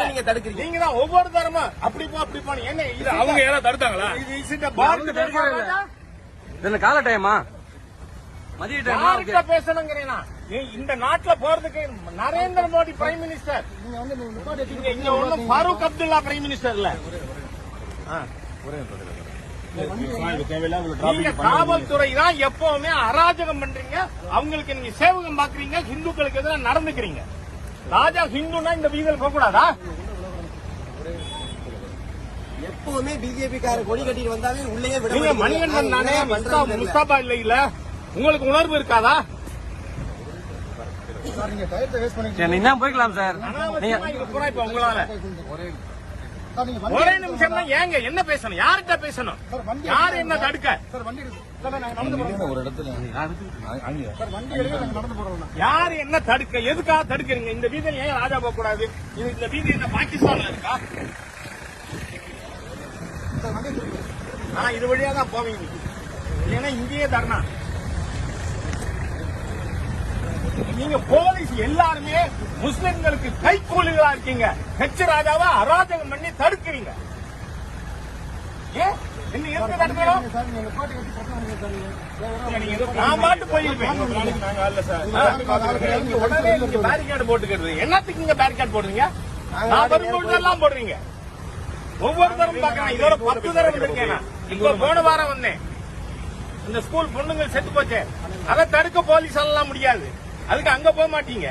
நாங்க தான் ஒவ்வொரு தரமும் அப்படி போ அப்படி போன என்ன இது? அவங்க யாராவது தடுத்தாங்களா? இது பாரத தேசம் இதுல கால டைமா மதிய டைமா யார்கிட்ட பேசணுங்கிறீனா இந்த நாட்டுல போறதுக்கு நரேந்திர மோடி பிரைம் மினிஸ்டர் இங்க இங்க ஒண்ணும் ஃபாரூக் அப்துல்லா பிரைம் மினிஸ்டர் இல்ல. நீங்க காவல்துறை தான் எப்பவுமே அராஜகம் பண்றீங்க. அவங்களுக்கு நீங்க சேவகம் பாக்குறீங்க. ஹிந்துக்களுக்கு எதிராக நடந்துக்கிறீங்க. ராஜா ஹிந்துனா இந்த வீதியில் போக கூடாதா? எப்பவுமே பிஜேபி கார கொடி கட்டிட்டு வந்தாவே உள்ளே விட நீங்க. மணிகண்டன் தானே. முஸ்தாபா இல்ல. உங்களுக்கு உணர்வு இருக்காதா? நீங்க தான் போய்க்கலாம் சார். நீங்க இப்ப உங்களால. ஒரே நிமிஷம் தான். ஏங்க என்ன பேசணும்? யார்கிட்ட பேசணும்? யார் என்ன தடுக்க? யார் என்ன தடுக்க? எதுக்காக தடுக்கிறீங்க? இந்த வீதியில ஏன் ராஜா போக கூடாது? இது இந்த வீதி என்ன பாகிஸ்தான்ல இருக்கா? ஆனா இது வழியா தான் போவீங்க. இல்லைன்னா இங்கேயே தரணா. நீங்க போலீஸ் எல்லாருமே முஸ்லிம்களுக்கு கைக்கூலிகளா இருக்கீங்க. ஹெச் ராஜாவை அராஜகம் பண்ணி தடுக்கிறீங்க. என்னத்துக்கு இங்க பேரிகார்டு போடுறீங்க? நான் போடுறீங்க. ஒவ்வொரு தரம் பாக்கிறேன் இதோட பத்து தரம் வந்திருக்கேன். இப்ப போன வாரம் வந்தேன். இந்த ஸ்கூல் பொண்ணுங்க செத்து போச்சு. அதை தடுக்க போலீஸ் எல்லாம் முடியாது. அதுக்கு அங்க போக மாட்டீங்க.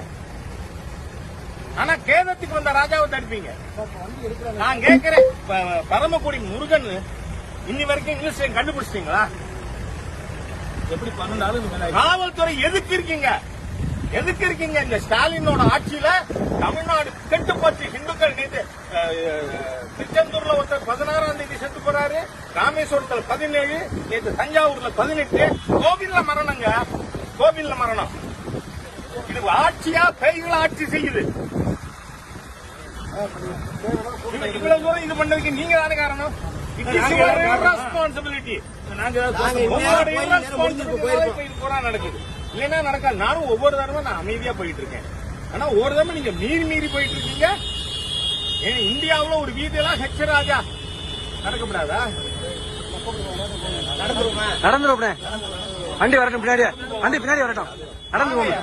ஆனா கேதத்துக்கு வந்த ராஜாவை தடுப்பீங்க. நான் கேட்கிறேன் பரமக்குடி முருகன் இன்னி வரைக்கும் இங்கிலீஷ் கண்டுபிடிச்சிட்டீங்களா? எப்படி பன்னெண்டாலும் காவல்துறை எதுக்கு இருக்கீங்க? எதுக்கு இருக்கீங்க இந்த ஸ்டாலினோட ஆட்சியில? தமிழ்நாடு கெட்டு போச்சு இந்துக்கள் அஹ், திருச்செந்தூர்ல ஒருத்தர் பதினாறாம் தேதி செத்து போறாரு ராமேஸ்வரத்துல பதினேழு நேத்து தஞ்சாவூர்ல பதினெட்டு கோவில்ல மரணங்க கோவில்ல மரணம். இது ஆட்சியா பேய்கள் ஆட்சி செய்யுது. இவ்வ- இவ்வளவு தூரம் இது பண்ணதுக்கு நீங்க தானே காரணம்? ரெஸ்பான்சிபிலிட்டி நடக்குது. இல்லைன்னா நடக்காது. நானும் ஒவ்வொரு தடவை நான் அமைதியா போயிட்டு இருக்கேன். ஆனா ஒரு தடவை நீங்க மீறி மீறி போயிட்டு இருக்கீங்க. ஏன் இந்தியாவுல ஒரு வீதியெல்லாம் ஹெச் ராஜா. நடக்கப்படாதா? நடந்துருமா? வண்டி வரட்டும் வண்டி பின்னாடி வரட்டும். நடந்து போங்க.